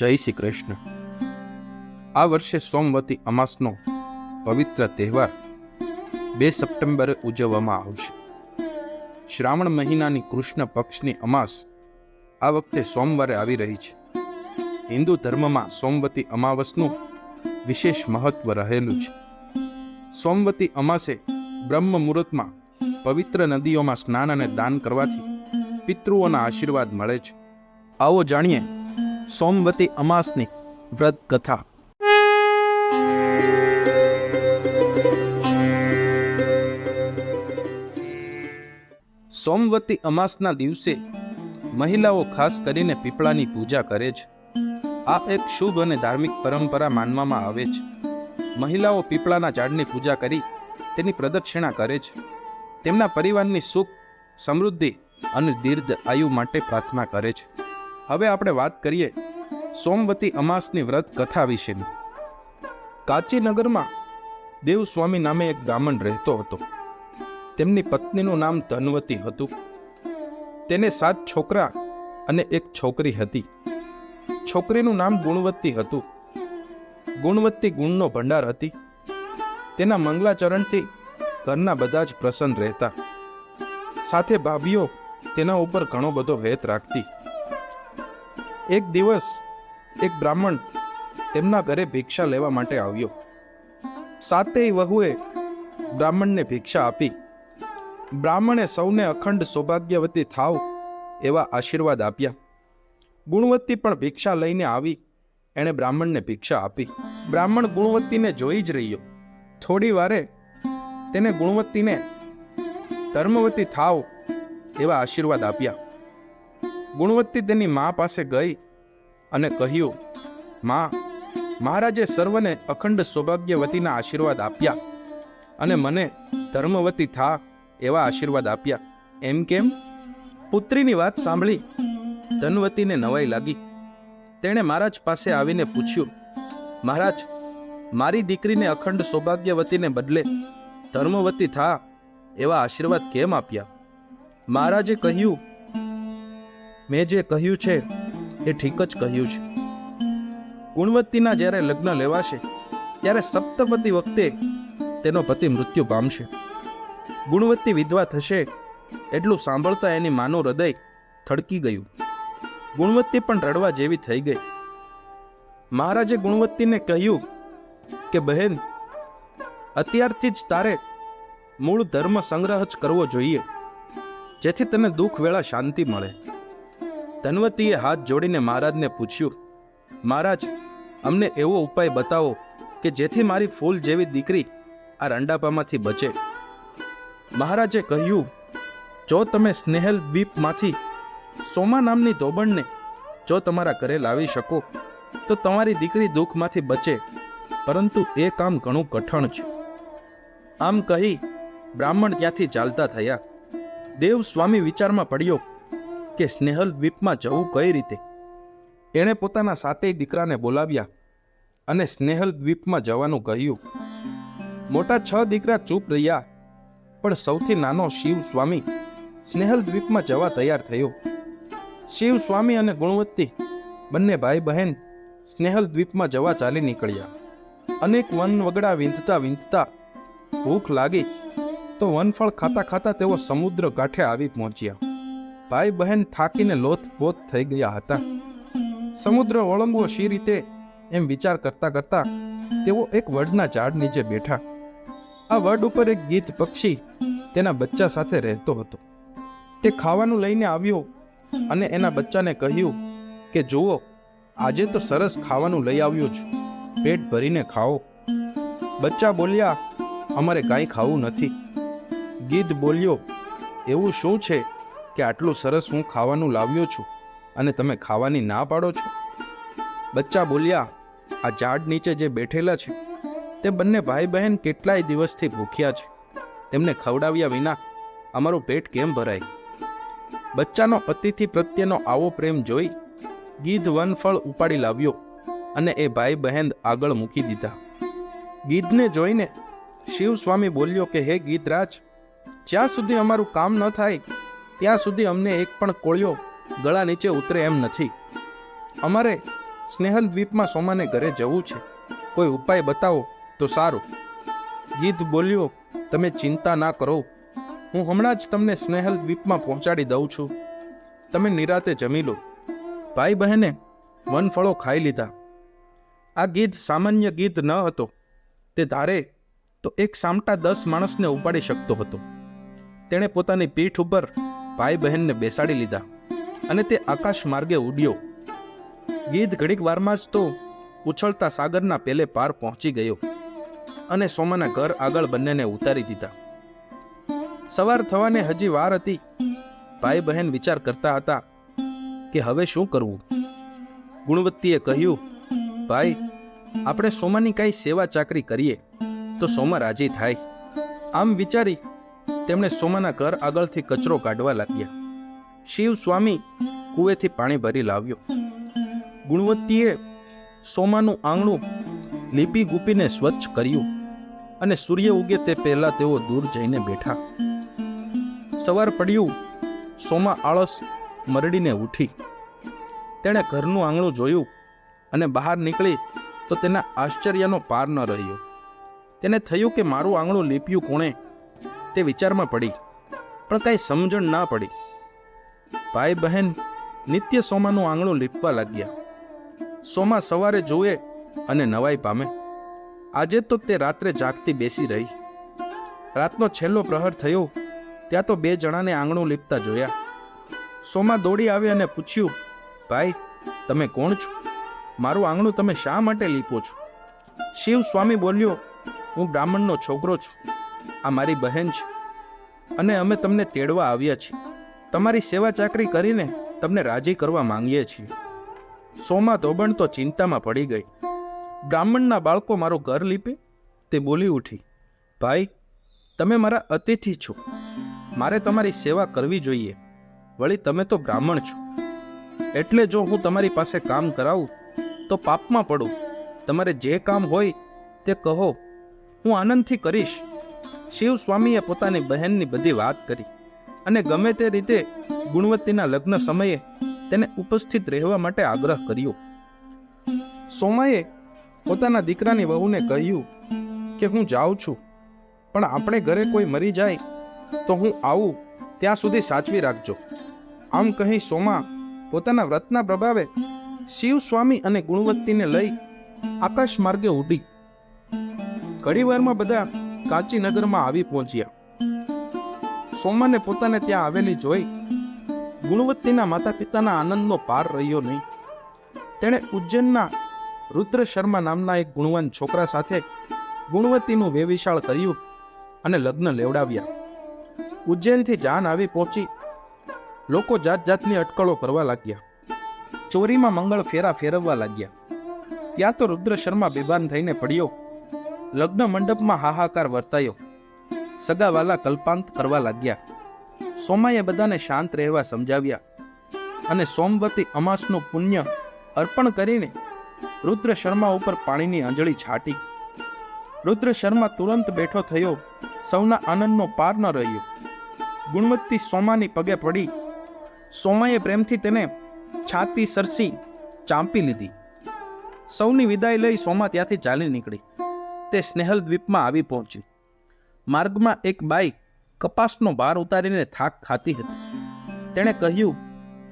જય શ્રી કૃષ્ણ. આ વર્ષે સોમવતી અમાસનો પવિત્ર તહેવાર બે સપ્ટેમ્બરે ઉજવવામાં આવશે. શ્રાવણ મહિનાની કૃષ્ણ પક્ષની અમાસ આ વખતે સોમવારે આવી રહી છે. હિન્દુ ધર્મમાં સોમવતી અમાવસનું વિશેષ મહત્વ રહેલું છે. સોમવતી અમાસે બ્રહ્મ મુહૂર્તમાં પવિત્ર નદીઓમાં સ્નાન અને દાન કરવાથી પિતૃઓના આશીર્વાદ મળે છે. આવો જાણીએ સોમવતી અમાસની વ્રત કથા. સોમવતી અમાસના દિવસે મહિલાઓ ખાસ કરીને પીપળાની પૂજા કરે છે. આ એક શુભ અને ધાર્મિક પરંપરા માનવામાં આવે છે. મહિલાઓ પીપળાના ઝાડની પૂજા કરી તેની પ્રદક્ષિણા કરે છે. તેમના પરિવારની સુખ, સમૃદ્ધિ અને દીર્ઘ આયુ માટે પ્રાર્થના કરે છે. હવે આપણે વાત કરીએ સોમવતી અમાસની વ્રત કથા વિશેની. કાચીનગરમાં દેવસ્વામી નામે એક બ્રાહ્મણ રહેતો હતો. તેમની પત્નીનું નામ ધનવતી હતું. તેને સાત છોકરા અને એક છોકરી હતી. છોકરીનું નામ ગુણવત્તી હતું. ગુણવત્તી ગુણનો ભંડાર હતી. તેના મંગલાચરણથી ઘરના બધા જ પ્રસન્ન રહેતા. સાથે ભાભીઓ તેના ઉપર ઘણો બધો હેત રાખતી. એક દિવસ એક બ્રાહ્મણ તેમના ઘરે ભિક્ષા લેવા માટે આવ્યો. સાતેય વહુએ બ્રાહ્મણને ભિક્ષા આપી. બ્રાહ્મણે સૌને અખંડ સૌભાગ્યવતી થાવ એવા આશીર્વાદ આપ્યા. ગુણવત્તી પણ ભિક્ષા લઈને આવી, એણે બ્રાહ્મણને ભિક્ષા આપી. બ્રાહ્મણ ગુણવત્તીને જોઈ જ રહ્યો. થોડી વારે તેને ગુણવત્તીને ધર્મવતી થાવ એવા આશીર્વાદ આપ્યા. ગુણવત્તી તેની મા પાસે ગઈ અને કહ્યું, મા, મહારાજે સર્વને અખંડ સૌભાગ્યવતીના આશીર્વાદ આપ્યા અને મને ધર્મવતી થા એવા આશીર્વાદ આપ્યા. એમ કેમ? પુત્રીની વાત સાંભળી ધનવતીને નવાઈ લાગી. તેણે મહારાજ પાસે આવીને પૂછ્યું, મહારાજ, મારી દીકરીને અખંડ સૌભાગ્યવતીને બદલે ધર્મવતી થા એવા આશીર્વાદ કેમ આપ્યા? મહારાજે કહ્યું મેં જે કહ્યું છે, એ ઠીક જ કહ્યું છે. ગુણવત્તીના જ્યારે લગ્ન લેવાશે, ત્યારે સપ્તપતિ વખતે તેનો પતિ મૃત્યુ પામશે. ગુણવત્તી વિધવા થશે, એટલું સાંભળતા એની માનું હૃદય થડકી ગયું. ગુણવત્તી પણ રડવા જેવી થઈ ગઈ. મહારાજે ગુણવત્તીને કહ્યું કે, બહેન, અત્યારથી જ તારે મૂળ ધર્મ સંગ્રહ જ કરવો જોઈએ, જેથી તને દુઃખ વેળા શાંતિ મળે. ધનવતીએ હાથ જોડીને મહારાજને પૂછ્યું, મહારાજ, અમને એવો ઉપાય બતાવો કે જેથી મારી ફૂલ જેવી દીકરી આ રંડાપામાંથી બચે. મહારાજે કહ્યું, જો તમે સ્નેહલ દ્વીપમાંથી સોમા નામની ધોબણને જો તમારા ઘરે લાવી શકો, તો તમારી દીકરી દુઃખમાંથી બચે, પરંતુ એ કામ ઘણું કઠણ છે. આમ કહી બ્રાહ્મણ ત્યાંથી ચાલતા થયા. દેવ સ્વામી વિચારમાં પડ્યો કે સ્નેહલ દ્વીપમાં જવું કઈ રીતે? એણે પોતાના સાતેય દીકરાને બોલાવ્યા અને સ્નેહલ દ્વીપમાં જવાનું કહ્યું. મોટા છ દીકરા ચૂપ રહ્યા, પણ સૌથી નાનો શિવ સ્વામી સ્નેહલ દ્વીપમાં જવા તૈયાર થયો. શિવ સ્વામી અને ગુણવત્તી બંને ભાઈ બહેન સ્નેહલ દ્વીપમાં જવા ચાલી નીકળ્યા. અનેક વન વગડા વીંધતા વીંધતા ભૂખ લાગી તો વનફળ ખાતા ખાતા તેઓ સમુદ્ર કાંઠે આવી પહોંચ્યા. ભાઈ બહેન થાકીને લોથપોથ થઈ ગયા હતા. સમુદ્ર ઓળંગવો શી રીતે એમ વિચાર કરતા કરતા તેઓ એક વડના ઝાડ નીચે બેઠા. આ વડ ઉપર એક ગીત પક્ષી તેના બચ્ચા સાથે રહેતો હતો. તે ખાવાનું લઈને આવ્યો અને એના બચ્ચાને કહ્યું કે, જુઓ, આજે તો સરસ ખાવાનું લઈ આવ્યો છું. પેટ ભરીને ખાઓ. બચ્ચા બોલ્યા, અમારે કાંઈ ખાવું નથી. ગીધ બોલ્યો, એવું શું છે? કે આટલું સરસ હું ખાવાનું લાવ્યો છું અને તમે ખાવાની ના પાડો છો? બચ્ચા બોલ્યા, આ ઝાડ નીચે જે બેઠેલા છે, તે બંને ભાઈ બહેન કેટલાય દિવસથી ભૂખ્યા છે. તેમને ખવડાવ્યા વિના અમારું પેટ કેમ ભરાય? બચ્ચાનો અતિથિ પ્રત્યેનો આવો પ્રેમ જોઈ ગીધ વનફળ ઉપાડી લાવ્યો અને એ ભાઈ બહેન આગળ મૂકી દીધા. ગીધને જોઈને શિવ સ્વામી બોલ્યો કે, હે ગીધરાજ, જ્યાં સુધી અમારું કામ ન થાય ત્યાં સુધી અમને એક પણ કોળિયો ગળા નીચે ઉતરે એમ નથી. અમારે સ્નેહલ દ્વીપમાં સોમાને ઘરે જવું છે. કોઈ ઉપાય બતાવો તો સારું. ગીધ બોલ્યો, તમે ચિંતા ના કરો. હું હમણાં જ તમને સ્નેહલ દ્વીપમાં પહોંચાડી દઉં છું. તમે નિરાતે જમી લો. ભાઈ બહેને વનફળો ખાઈ લીધા. આ ગીધ સામાન્ય ગીધ ન હતો. તે ધારે તો એક સામટા દસ માણસને ઉપાડી શકતો હતો. તેણે પોતાની પીઠ ઉપર ભાઈ બહેનને બેસાડી લીધા અને તે આકાશ માર્ગે ઉડ્યો. ગીધ ઘડીક વારમાં જ તો ઉછળતા સાગરના પેલે પાર પહોંચી ગયો અને સોમાના ઘર આગળ બંનેને ઉતારી દીધા. સવાર થવાને હજી વાર હતી. ભાઈ બહેન વિચાર કરતા હતા કે હવે શું કરવું? ગુણવત્તીએ કહ્યું, ભાઈ, આપણે સોમાની કાંઈ સેવા ચાકરી કરીએ તો સોમા રાજી થાય. આમ વિચારી તેમણે સોમાના ઘર આગળથી કચરો કાઢવા લાગ્યા. શિવ સ્વામી કુવેથી પાણી ભરી લાવ્યો. ગુણવત્તીએ સોમાનું આંગણું લીપી ગુપીને સ્વચ્છ કર્યું અને સૂર્ય ઉગે તે પહેલા તેઓ દૂર જઈને બેઠા. સવાર પડ્યું, સોમા આળસ મરડીને ઉઠી. તેણે ઘરનું આંગણું જોયું અને બહાર નીકળી તો તેના આશ્ચર્યનો પાર ન રહ્યો. તેને થયું કે મારું આંગણું લીપ્યું કોણે? તે વિચારમાં પડી, પણ કાંઈ સમજણ ના પડી. ભાઈ બહેન નિત્ય સોમાનું આંગણું લીપવા લાગ્યા. સોમા સવારે જુએ અને નવાઈ પામે. આજે તો તે રાત્રે જાગતી બેસી રહી. રાતનો છેલ્લો પ્રહર થયો, ત્યાં તો બે જણાને આંગણું લીપતા જોયા. સોમા દોડી આવી અને પૂછ્યું, ભાઈ, તમે કોણ છો? મારું આંગણું તમે શા માટે લીપો છો? શિવ સ્વામી બોલ્યો, હું બ્રાહ્મણનો છોકરો છું. આ મારી બહેન છે. અને અમે તમને તેડવા આવ્યા છીએ. તમારી સેવા ચાકરી કરીને તમને રાજી કરવા માંગીએ છીએ. સોમા ધોબણ તો ચિંતામાં પડી ગઈ. બ્રાહ્મણના બાળકો મારું ઘર લીપે, તે બોલી ઉઠી, ભાઈ, તમે મારા અતિથિ છો. મારે તમારી સેવા કરવી જોઈએ. વળી તમે તો બ્રાહ્મણ છો. એટલે જો હું તમારી પાસે કામ કરાવું, તો પાપમાં પડું. તમારે જે કામ હોય તે કહો. હું આનંદથી કરીશ. શિવ સ્વામીએ પોતાની બહેનની બધી વાત કરી અને ગમે તે રીતે ગુણવત્તીના લગ્ન સમયે તેને ઉપસ્થિત રહેવા માટે આગ્રહ કર્યો. સોમાએ પોતાના દીકરાની વહુને કહ્યું કે, હું જાઉં છું, પણ આપણે ઘરે કોઈ મરી જાય તો હું આવું ત્યાં સુધી સાચવી રાખજો. આમ કહી સોમા પોતાના વ્રતના પ્રભાવે શિવ સ્વામી અને ગુણવત્તીને લઈ આકાશ માર્ગે ઉડી. ઘડીવારમાં બધા કાંચીનગરમાં આવી પહોંચ્યા. સોમાને પોતાને ત્યાં આવેલી જોઈ ગુણવત્તીના માતા પિતાના આનંદનો પાર રહ્યો નહીં. તેણે ઉજ્જૈનના રુદ્ર શર્મા નામના એક ગુણવાન છોકરા સાથે ગુણવત્તીનું વેવિશાળ કર્યું અને લગ્ન લેવડાવ્યા. ઉજ્જૈનથી જાન આવી પહોંચી લોકો જાત જાતની અટકળો કરવા લાગ્યા. ચોરીમાં મંગળ ફેરા ફેરવવા લાગ્યા. ત્યાં તો રુદ્ર શર્મા બેભાન થઈને પડ્યો. લગ્ન મંડપમાં હાહાકાર વર્તાયો. સગાવાલા કલ્પાંત કરવા લાગ્યા. સોમાએ બધાને શાંત રહેવા સમજાવ્યા અને સોમવતી અમાસનું પુણ્ય અર્પણ કરીને રુદ્ર શર્મા ઉપર પાણીની અંજળી છાટી. રુદ્ર શર્મા તુરંત બેઠો થયો. સૌના આનંદનો પાર ન રહ્યો. ગુણવત્તી સોમાની પગે પડી. સોમાએ પ્રેમથી તેને છાતી સરસી ચાંપી લીધી. સૌની વિદાય લઈ સોમા ત્યાંથી ચાલી નીકળી. તે સ્નેહલ દ્વીપમાં આવી પહોંચી. માર્ગમાં એક બાઈ કપાસનો ભાર ઉતારીને થાક ખાતી હતી. તેણે કહ્યું,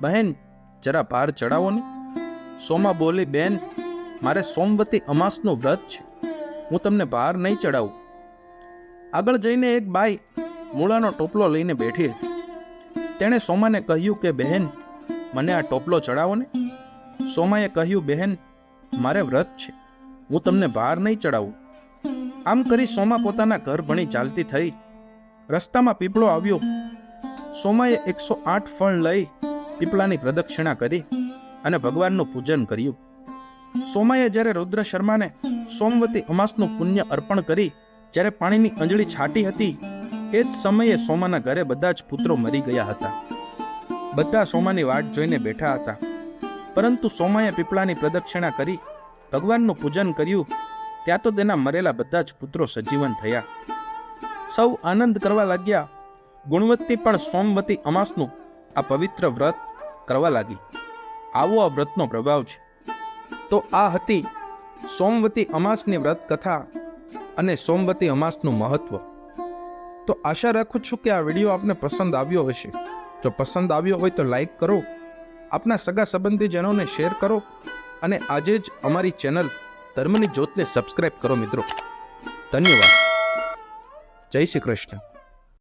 બહેન, જરા ભાર ચડાવો ને. સોમા બોલી, બેન, મારે સોમવતી અમાસનું વ્રત છે. હું તમને ભાર નહીં ચડાવું. આગળ જઈને એક બાઈ મૂળાનો ટોપલો લઈને બેઠી હતી. તેણે સોમાને કહ્યું કે, બહેન, મને આ ટોપલો ચડાવો ને. સોમાએ કહ્યું, બહેન, મારે વ્રત છે. હું તમને ભાર નહીં ચડાવું. આમ કરી સોમા પોતાના ઘર ભણી ચાલતી થઈ. રસ્તામાં પીપળો આવ્યો. સોમાએ એકસો આઠ ફળ લઈ પીપળાની પ્રદક્ષિણા કરી અને ભગવાનનું પૂજન કર્યું. સોમાએ જ્યારે રુદ્ર શર્માને સોમવતી અમાસનું પુણ્ય અર્પણ કરી, જ્યારે પાણીની અંજળી છાટી હતી, એ જ સમયે સોમાના ઘરે બધા જ પુત્રો મરી ગયા હતા. બધા સોમાની વાટ જોઈને બેઠા હતા. પરંતુ સોમાએ પીપળાની પ્રદક્ષિણા કરી ભગવાનનું પૂજન કર્યું ત્યાં તો તેના મરેલા બધા જ પુત્રો સજીવન થયા. સૌ આનંદ કરવા લાગ્યા. ગુણવત્તી પણ સોમવતી અમાસનું આ પવિત્ર વ્રત કરવા લાગી. આવો આ વ્રતનો પ્રભાવ છે. તો આ હતી સોમવતી અમાસની વ્રત કથા અને સોમવતી અમાસનું મહત્વ. તો આશા રાખું છું કે આ વીડિયો આપને પસંદ આવ્યો હશે. જો પસંદ આવ્યો હોય તો લાઈક કરો. આપના સગા સંબંધીજનોને શેર કરો. અને આજે જ અમારી ચેનલ ધર્મની જ્યોતને સબસ્ક્રાઇબ કરો મિત્રો. ધન્યવાદ. જય શ્રી કૃષ્ણ.